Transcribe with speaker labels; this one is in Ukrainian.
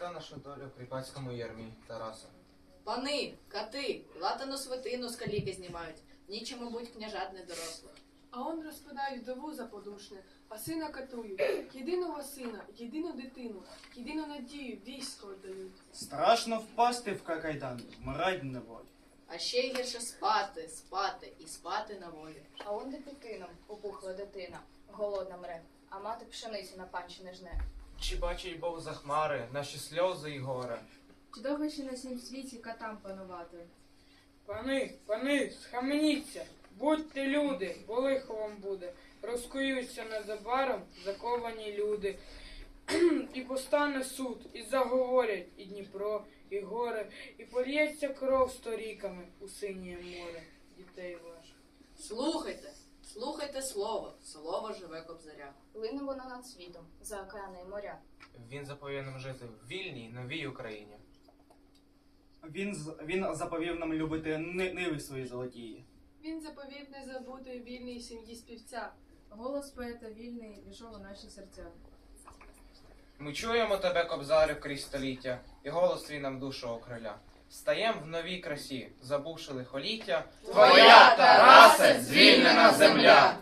Speaker 1: нашу долю в кріпацькому ярмі, Тараса.
Speaker 2: Пани, кати, латану свитину з каліки знімають. Нічим, мабуть, княжат не дорослих.
Speaker 3: А он розпадають вдову заподушне, а сина катують. Єдиного сина, єдину дитину, єдину надію військо віддають.
Speaker 4: Страшно впасти в кайдан, вмирать на волі.
Speaker 2: А ще гірше спати, спати і спати на волі.
Speaker 5: А он де пекином опухла дитина, голодна мре, а мати пшеницю на панчі не жне.
Speaker 1: Чи бачить Бог за хмари, наші сльози і горе?
Speaker 6: Чи довго ще на сім світі катам панувати?
Speaker 7: Пани, пани, схаменіться, будьте люди, бо лихо вам буде. Розкуються незабаром заковані люди. і постане суд, і заговорять і Дніпро, і горе, і польється кров сторіками у синє море дітей ваших.
Speaker 2: Слухайте, слухайте слово, слово живе кобзаря.
Speaker 5: Лине вона над світом, за океани й моря.
Speaker 1: Він заповів нам жити в вільній, новій Україні.
Speaker 4: Він, з- він заповів нам любити ни- ниви свої золотії.
Speaker 3: Він заповів не забути вільній сім'ї співця.
Speaker 6: Голос поета вільний війшов у наші серця.
Speaker 1: Ми чуємо тебе, кобзарю, крізь століття, і голос твій нам душу окриля. Стаєм в новій красі, забувши лихоліття.
Speaker 2: Твоя, Тарасе, звільнена земля!